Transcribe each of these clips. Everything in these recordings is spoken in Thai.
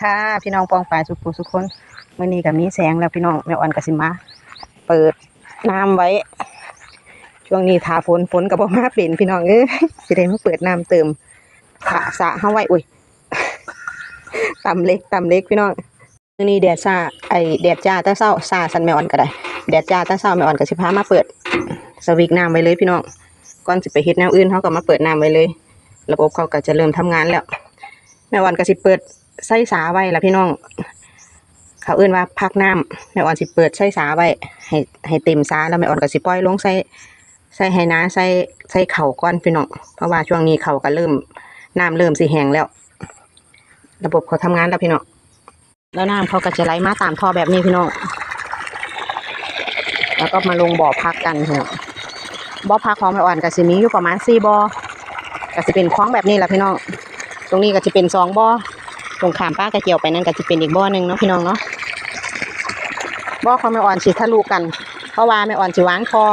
ค่ะพี่น้องปองฝ่ายสุขุสุขคนมื่อนี้ก็มีแสงแล้วพี่น้องแม่อ่อนกับสิมา เปิดน้ำไว้ ช่วงนี้ทาฝนฝนกับบ่มาเป็นพี่น้องเอ้ยสิได้มาเปิดน้ำเติมขาสะเฮาไว้อุ้ยตำเล็กตำเล็กพี่น้องมื่อนี้แดดซาไอแดดจ้าตาเศร้าซาสันแม่อ่อนก็ได้แดดจ้าตาเศร้าแม่อ่อนก็สิพามาเปิด สวิกน้ำไว้เลยพี่น้องก่อนสิไปเฮ็ดแนวอื่นเขาก็มาเปิดน้ำไว้เลย ระบบเขาก็จะเริ่มทำงานแล้วแม่อ่อนก็สิเปิด ไส้สาไว้ละพี่น้อง เขาเอื้นว่าพักน้ำแม่อ่อนสิเปิดไส้สาไว้ ให้ให้เต็มสาแล้วแม่อ่อนก็สิปล่อยลงใส่ใส่ให้น้าใส่ใส่เข่าก้อนพี่น้อง เพราะว่าช่วงนี้เข่าก็เริ่มน้ำเริ่มสิแห้งแล้ว ระบบเขาทำงานแล้วพี่น้องแล้วน้ำเขาก็จะไหลมาตามท่อแบบนี้พี่น้องแล้วก็มาลงบ่อพักกันพี่น้องบ่อพักของแม่อ่อนก็สิมีอยู่ประมาณสี่บ่อก็สิเป็นคล้องแบบนี้แหละพี่น้อง ตรงนี้ก็จะเป็นสองบ่อ ตรงขามป้ากระเจียวไปนั่นก็จะเป็นอีกบ่อหนึ่งเนาะพี่น้องเนาะบ่อของแม่อ่อนสิทะลุกัน เพราะว่าแม่อ่อนสิวางท่อ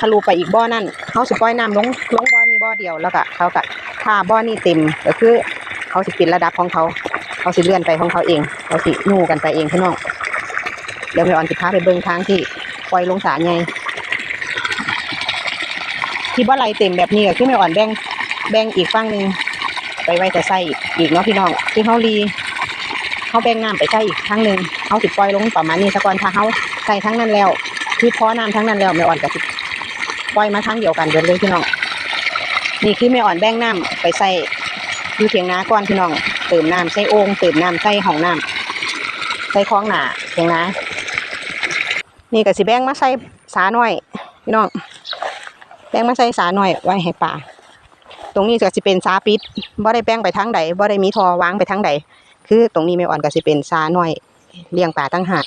ทะลุไปอีกบ่อนั่นเขาสิปล่อยน้ำลงลงบ่อนี้บ่อเดียวแล้วก็เขาก็ถ้าบ่อนี้เต็มก็คือเขาสิปิดระดับของเขาเขาสิเลื่อนไปของเขาเองเขาสินู่กันไปเองพี่น้องเดี๋ยวแม่อ่อนสิพาไปเบิ่งทางที่ปล่อยลงสาไงที่บ่อไหลเต็มแบบนี้ก็คือแม่อ่อนแบ่งแบ่งอีกฝั่งหนึ่ง ไปไว้แต่ใส่อีกเนาะพี่น้องที่เขารีเขาแบ่งน้ำไปใส่อีกครั้งหนึ่งเขาสิปล่อยลงประมาณนี้ซะก่อนถ้าเขาใส่ทั้งนั้นแล้ว คือพอน้ำทั้งนั้นแล้วแม่อ่อนก็สิปล่อยมาทั้งเดียวกันเบิดเลยพี่น้องนี่คือแม่อ่อนแบ่งน้ำไปใส่อยู่เถียงนาก่อนพี่น้องเติมน้ำใส่โอ่งเติมน้ำใส่ห้องน้ำใส่คล้องหนาเถียงนานี่ก็สิแบ่งมาใส่สาหน่อยพี่น้องแบ่งมาใส่สาหน่อยไว้ให้ปลา ตรงนี้ก็สิเป็นซาปิดบ่ได้แป้งไปทางใดบ่ได้มีทอวางไปทางใด คือตรงนี้แม่อ่อนก็สิเป็นซาหน้อยเลี้ยงปลาตั้งหาก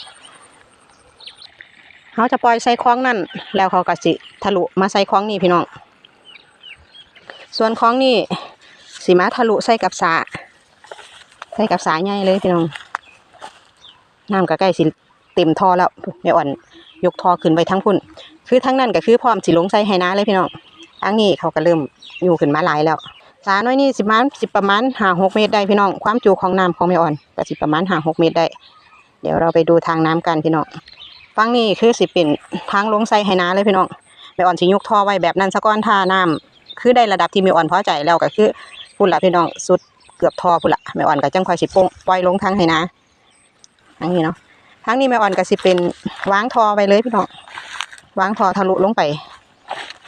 เขาจะปล่อยใส่คล้องนั่น แล้วเขาก็สิทะลุมาใส่คล้องนี่พี่น้อง ส่วนคล้องนี่สิมาทะลุใส่กับสาใส่กับสาใหญ่เลยพี่น้องน้ำก็ใกล้สิเต็มท่อแล้วแม่อ่อนยกท่อขึ้นไปทั้งพุ่น คือทั้งนั้นก็คือพร้อมสิลงใส่ไหนาเลยพี่น้อง อันนี้เขาก็เริ่มอยู่ขึ้นมาหลายแล้วสาน้อยนี่สิประมาณสิบประมาณห้าหกเมตรได้พี่น้องความจุของน้ำของแม่อ่อนก็สิบประมาณห้าหกเมตรได้ เดี๋ยวเราไปดูทางน้ำกันพี่น้องฟังนี่คือสิเป็นทางลงใส่ไหนาเลยพี่น้องแม่อ่อนสิยกท่อไว้แบบนั้นสะก้อนท่าน้ำคือได้ระดับที่แม่อ่อนพอใจแล้วก็คือพุ่นละพี่น้องสุดเกือบท่อพุ่นละแม่อ่อนก็จังคอยสิโป่งปล่อยลงทางไหนาทางนี้เนาะทางนี้แม่อ่อนก็สิเป็นวางท่อไปเลยพี่น้องวางท่อทะลุลงไป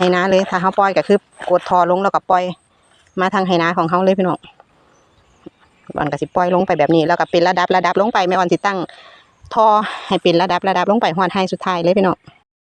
ให้นาเลย ถ้าเขาปล่อยก็คือกดทอลงแล้วก็ปล่อย มาทางไหนาของเขาเลยพี่น้องบอลก็สิปล่อยลงไปแบบนี้แล้วก็เป็นระดับระดับลงไปไม่ออนสิตั้งทอให้เป็นระดับระดับลงไปหอนให้สุดท้ายเลยพี่น้อง